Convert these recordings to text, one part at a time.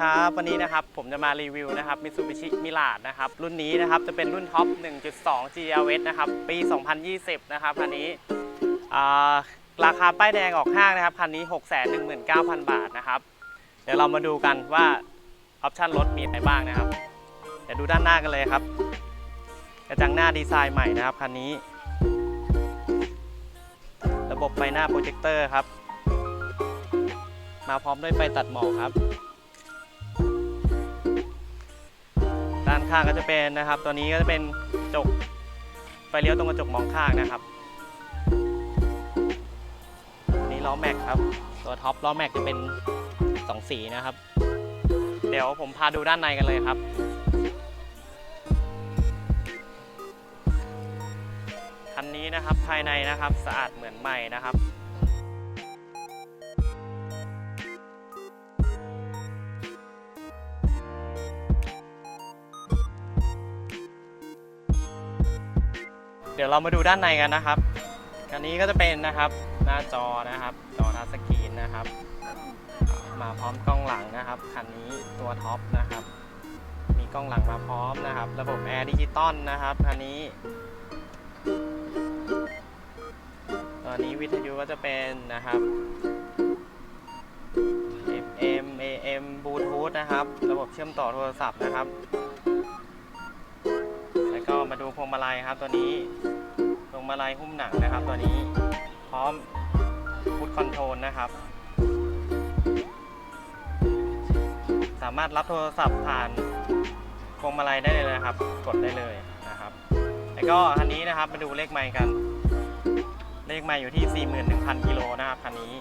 ครับ วันนี้นะครับผมจะมารีวิวนะครับ Mitsubishi Mirage นะครับ รุ่นนี้นะครับจะเป็นรุ่นท็อป 1.2 GLS นะครับ ปี 2020 นะครับคันนี้ราคาป้ายแดงออกห้างนะครับคันนี้ 619,000 บาทนะครับ เดี๋ยวเรามาดูกันว่าออปชั่นรถมีอะไรบ้างนะครับ เดี๋ยวดูด้านหน้ากันเลยครับ กระจังหน้าดีไซน์ใหม่นะครับคันนี้ ระบบไฟหน้าโปรเจคเตอร์ครับมาพร้อมด้วยไฟตัดหมอกครับ ข้างก็จะเป็นนะครับ ตัวนี้ก็จะเป็นกระจกไฟเลี้ยวตรงกระจกมองข้างนะครับอันนี้ล้อแม็กครับ ตัวท็อปล้อแม็กจะเป็นสองสีนะครับ เดี๋ยวผมพาดูด้านในกันเลยครับคันนี้นะครับภายในนะครับสะอาดเหมือนใหม่นะครับ เรามาดูด้านในกันนะครับคันนี้ก็จะเป็นนะครับหน้าจอนะครับจอทัชสกรีนนะครับ มาพร้อมกล้องหลังนะครับคันนี้ตัวท็อปนะครับ มีกล้องหลังมาพร้อมนะครับ ระบบแอร์ดิจิตอลนะครับคันนี้ตัวนี้วิทยุก็จะเป็นนะครับ FM AM Bluetooth นะครับ ระบบเชื่อมต่อโทรศัพท์นะครับ แล้วก็มาดูพวงมาลัยครับตัวนี้ พวงมาลัยหุ้มหนังนะครับ ตัวนี้พร้อมพุทคอนโทรลนะครับ สามารถรับโทรศัพท์ผ่านพวงมาลัยได้เลยนะครับ กดได้เลยนะครับ แล้วก็คันนี้นะครับมาดูเลขไมล์กัน เลขไมล์อยู่ที่ 41,000กิโลนะครับคันนี้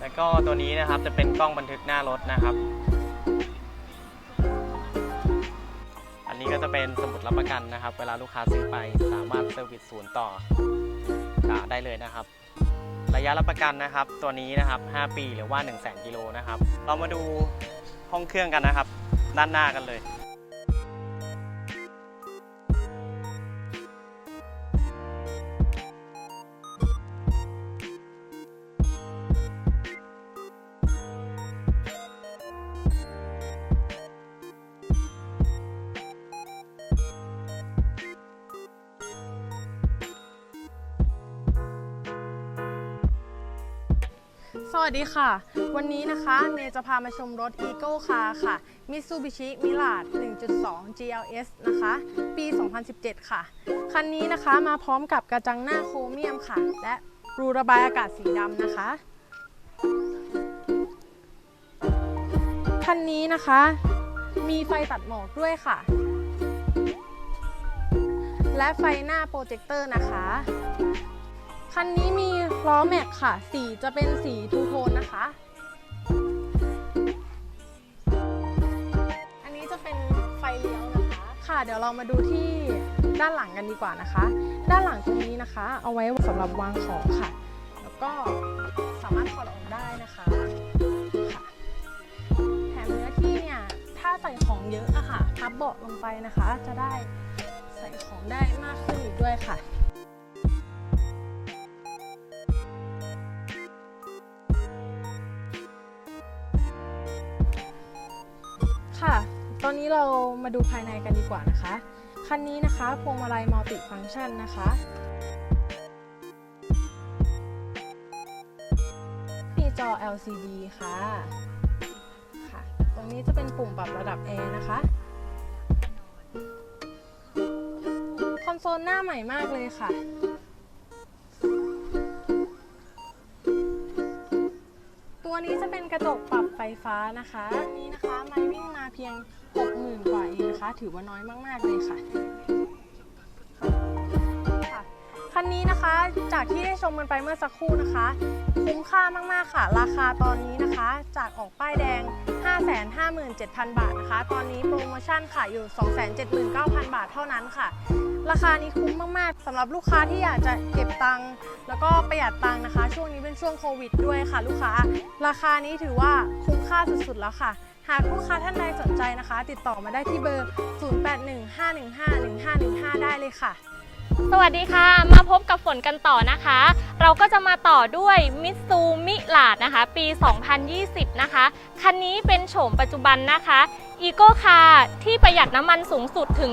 แล้วก็ตัวนี้นะครับจะเป็นกล้องบันทึกหน้ารถนะครับ นี้ก็จะเป็นสมุดรับประกันนะครับ เวลาลูกค้าซื้อไปสามารถเซอร์วิสศูนย์ต่อได้เลยนะครับ ระยะรับประกันนะครับ ตัวนี้นะครับ 5 ปีหรือว่า 1 0 0 0 0แกิโลนะครับ เรามาดูห้องเครื่องกันนะครับ ด้านหน้ากันเลย วัสดีค่ะ วันนี้นะคะเมย์จะพามาชมรถ Eagle Car ค่ะ Mitsubishi Mirage 1.2 GLS นะคะ ปี 2017 ค่ะ คันนี้นะคะมาพร้อมกับกระจังหน้าโครเมียมค่ะ และรูระบายอากาศสีดำนะคะ คันนี้นะคะ มีไฟตัดหมอกด้วยค่ะ และไฟหน้าโปรเจคเตอร์นะคะ คันนี้มีล้อแม็กค่ะ สีจะเป็นสีทูโทนนะคะ อันนี้จะเป็นไฟเลี้ยวนะคะ ค่ะ เดี๋ยวเรามาดูที่ด้านหลังกันดีกว่านะคะ ด้านหลังตรงนี้นะคะ เอาไว้สำหรับวางของค่ะ แล้วก็สามารถถอดออกได้นะคะค่ะแถมเนื้อที่เนี่ย ถ้าใส่ของเยอะอะค่ะพับเบาะลงไปนะคะ จะได้ใส่ของได้มากขึ้นอีกด้วยค่ะค่ะ ตอนนี้เรามาดูภายในกันดีกว่านะคะ คันนี้นะคะพวงมาลัยมัลติฟังก์ชันนะคะมีจอ LCD ค่ะค่ะ ตรงนี้จะเป็นปุ่มปรับระดับแอร์นะคะ คอนโซลหน้าใหม่มากเลยค่ะตัวนี้จะเป็นกระจกปรับไฟฟ้านะคะนนี้นะคะ ไม่วิ่งมาเพียง 60,000 กว่าเองนะคะ ถือว่าน้อยมาก ๆ เลยค่ะคันนี้นะคะจากที่ได้ชมกันไปเมื่อสักครู่นะคะ คุ้มค่ามากๆค่ะ ราคาตอนนี้นะคะ จากออกป้ายแดง 557,000 บาทนะคะ ตอนนี้โปรโมชั่นค่ะอยู่ 279,000 บาทเท่านั้นค่ะ ราคานี้คุ้มมากๆสำหรับลูกค้าที่อยากจะเก็บตังค์แล้วก็ประหยัดตังค์นะคะ ช่วงนี้เป็นช่วงโควิดด้วยค่ะ ลูกค้า ราคานี้ถือว่าคุ้มค่าสุดๆแล้วค่ะ หากลูกค้าท่านใดสนใจนะคะ ติดต่อมาได้ที่เบอร์ 0815151515 ได้เลยค่ะ สวัสดีค่ะ มาพบกับฝนกันต่อนะคะ เราก็จะมาต่อด้วยมิซูมิลาดนะคะ ปี 2020 นะคะ คันนี้เป็นโฉมปัจจุบันนะคะ อีโก้คาร์ที่ประหยัดน้ำมันสูงสุดถึง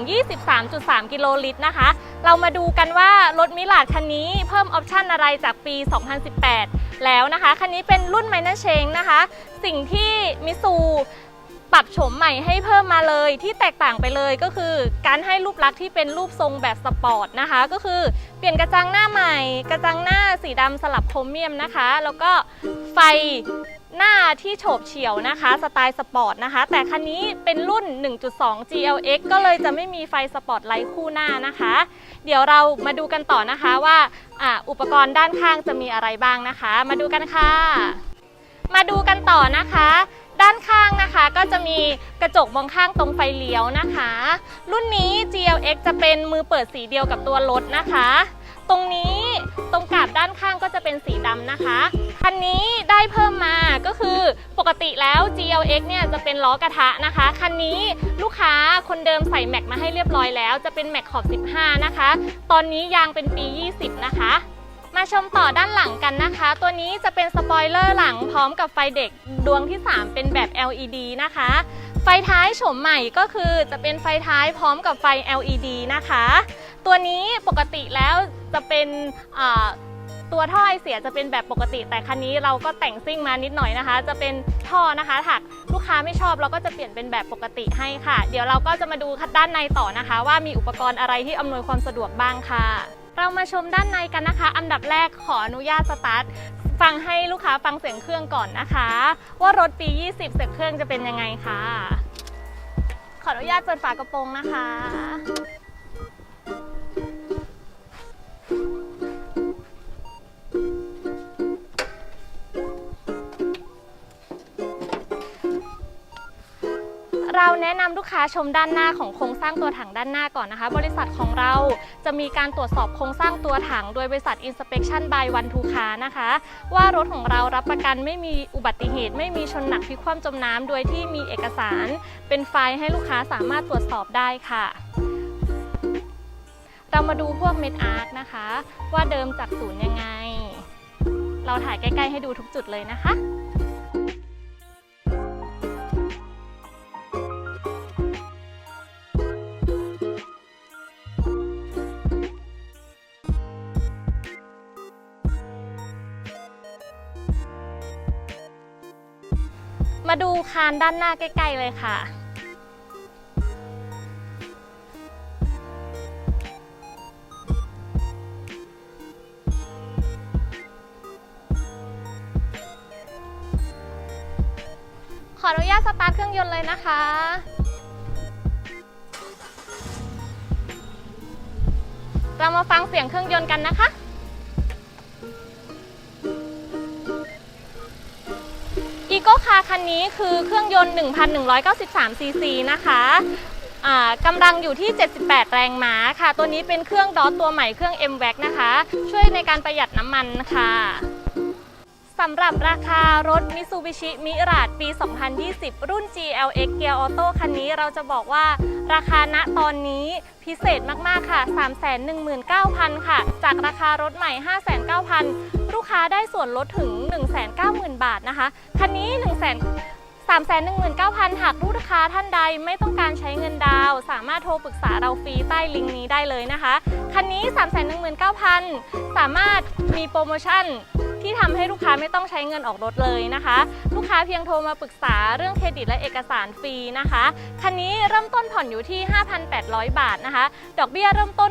23.3 กิโลลิตรนะคะ เรามาดูกันว่ารถมิลาดคันนี้เพิ่มออปชันอะไรจากปี 2018 แล้วนะคะ คันนี้เป็นรุ่นไมเนอร์เชงนะคะ สิ่งที่มิซูปรับโฉมใหม่ให้เพิ่มมาเลยที่แตกต่างไปเลยก็คือ การให้รูปลักษณ์ที่เป็นรูปทรงแบบสปอร์ตนะคะ ก็คือเปลี่ยนกระจังหน้าใหม่ กระจังหน้าสีดำสลับโครเมียมนะคะ แล้วก็ไฟ หน้าที่โฉบเฉี่ยวนะคะสไตล์สปอร์ตนะคะ แต่คันนี้เป็นรุ่น 1.2 GLX ก็เลยจะไม่มีไฟสปอร์ตไลท์คู่หน้านะคะ เดี๋ยวเรามาดูกันต่อนะคะว่าออุปกรณ์ด้านข้างจะมีอะไรบ้างนะคะ มาดูกันค่ะ มาดูกันต่อนะคะ ด้านข้างนะคะก็จะมีกระจกมองข้างตรงไฟเลี้ยวนะคะ รุ่นนี้ GLX จะเป็นมือเปิดสีเดียวกับตัวรถนะคะ ตรงนี้ตรงกาบด้านข้างก็จะเป็นสีดำนะคะ คันนี้ได้เพิ่มมาก็คือปกติแล้ว GLX เนี่ยจะเป็นล้อกระทะนะคะ คันนี้ลูกค้าคนเดิมใส่แม็กมาให้เรียบร้อยแล้ว จะเป็นแม็กขอบ 15 นะคะ ตอนนี้ยางเป็นปี 20 นะคะมาชมต่อด้านหลังกันนะคะ ตัวนี้จะเป็นสปอยเลอร์หลังพร้อมกับไฟเด็กดวงที่ 3 เป็นแบบ LED นะคะ ไฟท้ายโฉมใหม่ก็คือจะเป็นไฟท้ายพร้อมกับไฟ LED นะคะ ตัวนี้ปกติแล้วจะเป็นตัวท่อไอเสียจะเป็นแบบปกติ แต่คันนี้เราก็แต่งซิ่งมานิดหน่อยนะคะ จะเป็นท่อนะคะถักลูกค้าไม่ชอบเราก็จะเปลี่ยนเป็นแบบปกติให้ค่ะ เดี๋ยวเราก็จะมาดูด้านในต่อนะคะ ว่ามีอุปกรณ์อะไรที่อำนวยความสะดวกบ้างค่ะ เรามาชมด้านในกันนะคะ อันดับแรกขออนุญาตสตาร์ทฟังให้ลูกค้าฟังเสียงเครื่องก่อนนะคะ ว่ารถปี 20 เสียงเครื่องจะเป็นยังไงค่ะขออนุญาตเปิดฝากระโปรงนะคะ เราแนะนำลูกค้าชมด้านหน้าของโครงสร้างตัวถังด้านหน้าก่อนนะคะ บริษัทของเราจะมีการตรวจสอบโครงสร้างตัวถัง โดยบริษัท Inspection by One to c a นะคะ ว่ารถของเรารับประกันไม่มีอุบัติเหตุ ไม่มีชนหนักพลิกคว่ำจมน้ำโดยที่มีเอกสาร เป็นไฟล์ให้ลูกค้าสามารถตรวจสอบได้ค่ะเรามาดูพวกเม็ดอาร์คนะคะ ว่าเดิมจากศูนย์ยังไง เราถ่ายใกล้ ๆ ให้ดูทุกจุดเลยนะคะ มาดูคานด้านหน้าใกล้ ๆ เลยค่ะ ขออนุญาตสตาร์ทเครื่องยนต์เลยนะคะเรามาฟังเสียงเครื่องยนต์กันนะคะาคันนี้คือเครื่องยนต์ 1,193 ซีซีนะคะอ่ากำลังอยู่ที่ 78 แรงม้าค่ะ ตัวนี้เป็นเครื่องดอตตัวใหม่เครื่อง m w a c นะคะ ช่วยในการประหยัดน้ำมันค่ะสำหรับราคารถ Mitsubishi Mirage ปี 2020 รุ่น GLX Gear Auto คันนี้เราจะบอกว่า ราคาณตอนนี้พิเศษมากๆค่ะ 319,000 ค่ะ จากราคารถใหม่59,000 ลูกค้าได้ส่วนลดถึง 190,000 บาทนะคะ คันนี้1 0 0 0 0 319,000 หากลูกค้าท่านใดไม่ต้องการใช้เงินดาว สามารถโทรปรึกษาเราฟรีใต้ลิงก์นี้ได้เลยนะคะ คันนี้ 319,000 สามารถมีโปรโมชั่น ที่ทำให้ลูกค้าไม่ต้องใช้เงินออกรถเลยนะคะ ลูกค้าเพียงโทรมาปรึกษาเรื่องเครดิตและเอกสารฟรีนะคะคันนี้เริ่มต้นผ่อนอยู่ที่ 5,800 บาทนะคะ ดอกเบี้ยเริ่มต้น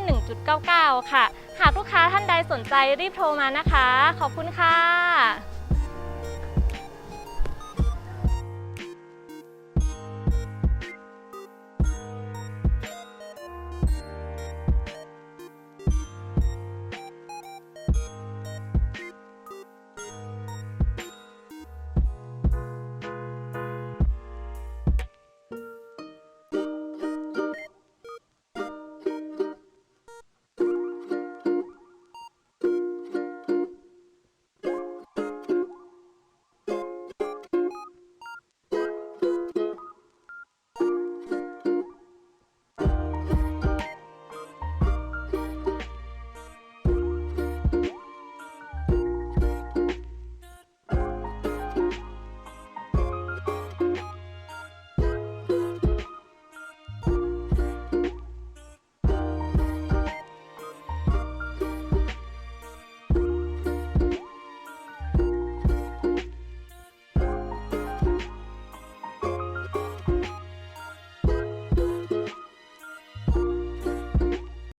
1.99 ค่ะ หากลูกค้าท่านใดสนใจรีบโทรมานะคะ ขอบคุณค่ะ